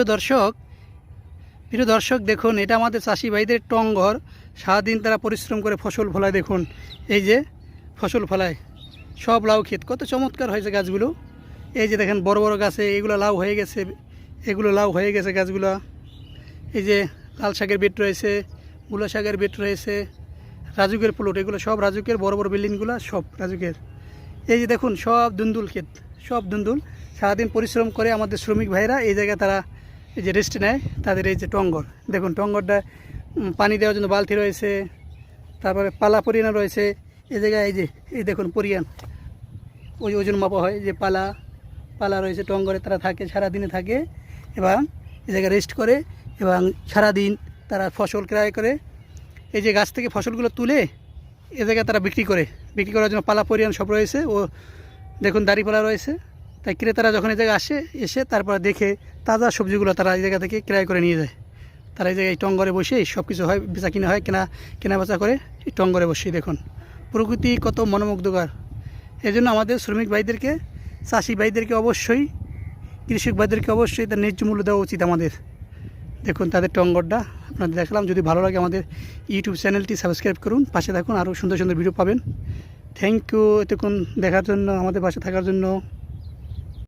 দর্শক, প্রিয় দর্শক দেখুন, এটা আমাদের চাষি ভাইদের টঙ্গর সারাদিন তারা পরিশ্রম করে ফসল ফলায় দেখুন। এই যে ফসল ফলায়, সব লাউ ক্ষেত। কত চমৎকার হয়েছে গাছগুলো। এই যে দেখেন, বড় বড় গাছে এগুলো লাউ হয়ে গেছে, এগুলো লাউ হয়ে গেছে গাছগুলো। এই যে লাল শাকের বেট রয়েছে, মূলা শাকের বেট রয়েছে, রাজুকের প্লট, এগুলো সব রাজুকের, বড় বড় বিল্ডিংগুলো সব রাজুকের। এই যে দেখুন, সব দুন্দুল ক্ষেত, সব দুন্দুল। সারাদিন পরিশ্রম করে আমাদের শ্রমিক ভাইরা এই জায়গায় তারা এই যে রেস্ট নেয়, তাদের এই যে টঙ্গর। দেখুন, টঙ্গরটা পানি দেওয়ার জন্য বালতি রয়েছে, তারপরে পালা পরিয়ান রয়েছে। এই জায়গায় এই যে, এই দেখুন পরিয়ান। ওই ওজন মাপা হয় যে পালা পালা রয়েছে টঙ্গরে, তারা থাকে, সারাদিনে থাকে, এবং এই জায়গায় রেস্ট করে, এবং সারাদিন তারা ফসল ক্রয় করে। এই যে গাছ থেকে ফসলগুলো তুলে, এ জায়গায় তারা বিক্রি করে। বিক্রি করার জন্য পালা পরিয়ান সব রয়েছে, ও দেখুন দাড়িপালা রয়েছে। তাই ক্রেতারা যখন এই জায়গায় আসে, এসে তারপর দেখে তাজা সবজিগুলো তারা এই জায়গা থেকে ক্রয় করে নিয়ে যায়। তারা এই জায়গায় টঙ্গরে বসে সব কিছু হয়, বেচা কিনা হয়, কেনা কেনা বেচা করে এই টঙ্গরে বসে দেখুন। প্রকৃতি কত মনোমুগ্ধকর। এই জন্য আমাদের শ্রমিক ভাইদেরকে, চাষি ভাইদেরকে অবশ্যই, কৃষক ভাইদেরকে অবশ্যই তার ন্যায্য মূল্য দেওয়া উচিত আমাদের। দেখুন তাদের টঙ্গরটা, আপনাদের দেখালাম। যদি ভালো লাগে আমাদের ইউটিউব চ্যানেলটি সাবস্ক্রাইব করুন, পাশে থাকুন, আরও সুন্দর সুন্দর ভিডিও পাবেন। থ্যাংক ইউ, এতক্ষণ দেখার জন্য, আমাদের পাশে থাকার জন্য।